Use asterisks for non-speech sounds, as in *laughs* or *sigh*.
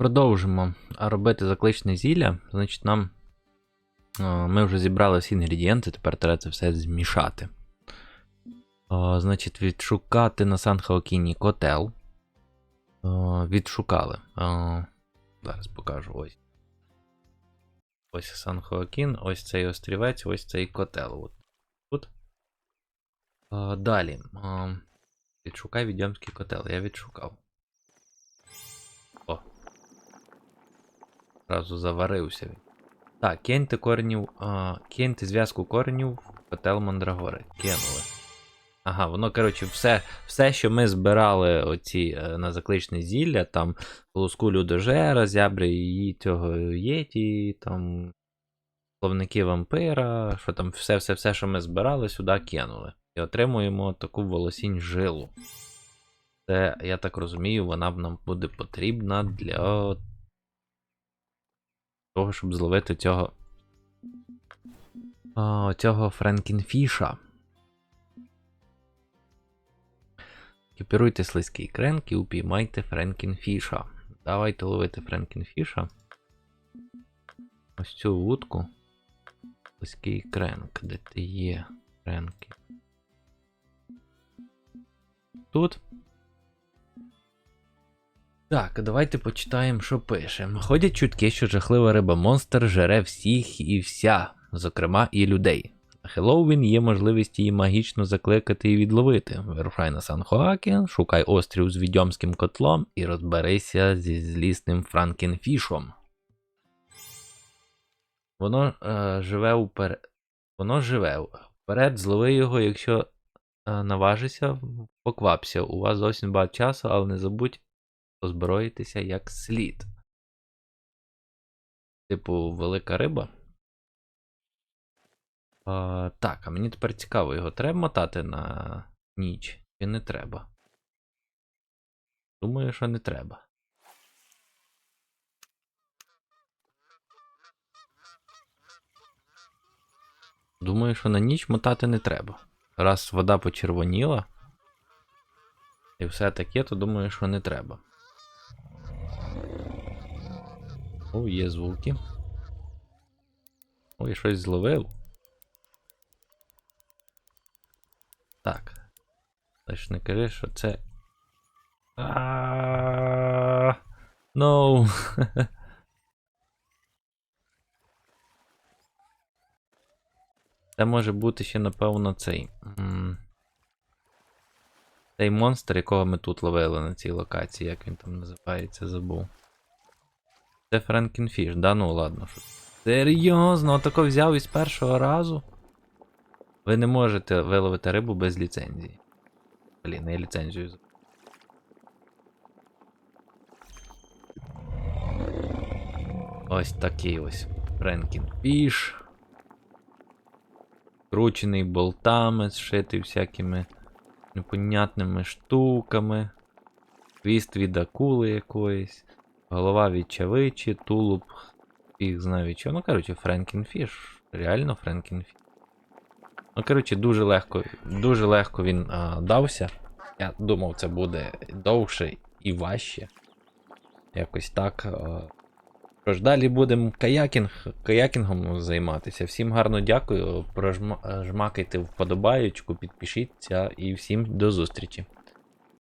Продовжимо робити закличне зілля. Значить, нам ми вже зібрали всі інгредієнти, тепер треба це все змішати. А, Значить, відшукати на Сан-Хаокіні котел. А, Відшукали. Зараз покажу ось. Ось Сан-Хоакін, ось цей острівець, ось цей котел. От. Тут. Далі. Відшукай відьомський котел. Я відшукав. Зразу заварився він. Так, киньте коренів. Киньте зв'язку коренів в котел Мандрагори. Кинули. Ага, воно, коротше, все, все, що ми збирали оці е, на закличне зілля, там луску людожера, зябри її цього єті, там словники вампира, що там все-все-все, що ми збирали, сюди кинули. І отримуємо таку волосінь жилу. Це, я так розумію, вона б нам буде потрібна для того, щоб зловити цього. О, цього Френкінфіша. Екіпіруйте слизький кренк і упіймайте Френкінфіша. Давайте ловити Френкінфіша. Ось цю вудку. Слизький кренк. Де ти є, Френкі? Тут. Так, давайте почитаємо, що пише. Ходять чутки, що жахлива риба монстр жере всіх і вся, зокрема і людей. Хеллоуін є можливість її магічно закликати і відловити. Вирушай на Сан-Хоакен, шукай острів з відьомським котлом і розберися зі злісним Франкенфішом. Воно е, живе уперед. Воно живе. Вперед, злови його, якщо е, наважишся, поквапся. У вас зовсім багато часу, але не забудь озброїтися як слід. Типу, велика риба. А, так, а мені тепер цікаво, його треба мотати на ніч чи не треба? Думаю, що не треба. Думаю, що на ніч мотати не треба. Раз вода почервоніла. І все таке, то думаю, що не треба. О, є звуки. Ой, щось зловив. Так. Лиш не кажи, що це. А. No. *laughs* Це може бути ще, напевно, цей. Цей монстр, якого ми тут ловили на цій локації, як він там називається, забув. Це Франкенфіш, да ну ладно. Що... Серйозно, отако взяв із першого разу. Ви не можете виловити рибу без ліцензії. Блін, я ліцензію. Ось такий ось Франкенфіш. Кручений болтами, зшитий всякими непонятними штуками. Хвіст від акули якоїсь. Голова від чавичі, тулуб. Знає від чого. Ну, коротше, Френкінфіш. Реально Френкінфіш. Ну, коротше, дуже легко, дуже легко він а, дався. Я думав, це буде довше і важче. Якось так. Що ж, далі будемо каякінг, каякінгом займатися. Всім гарно дякую. Прожмакайте вподобаєчку, підпишіться і всім до зустрічі.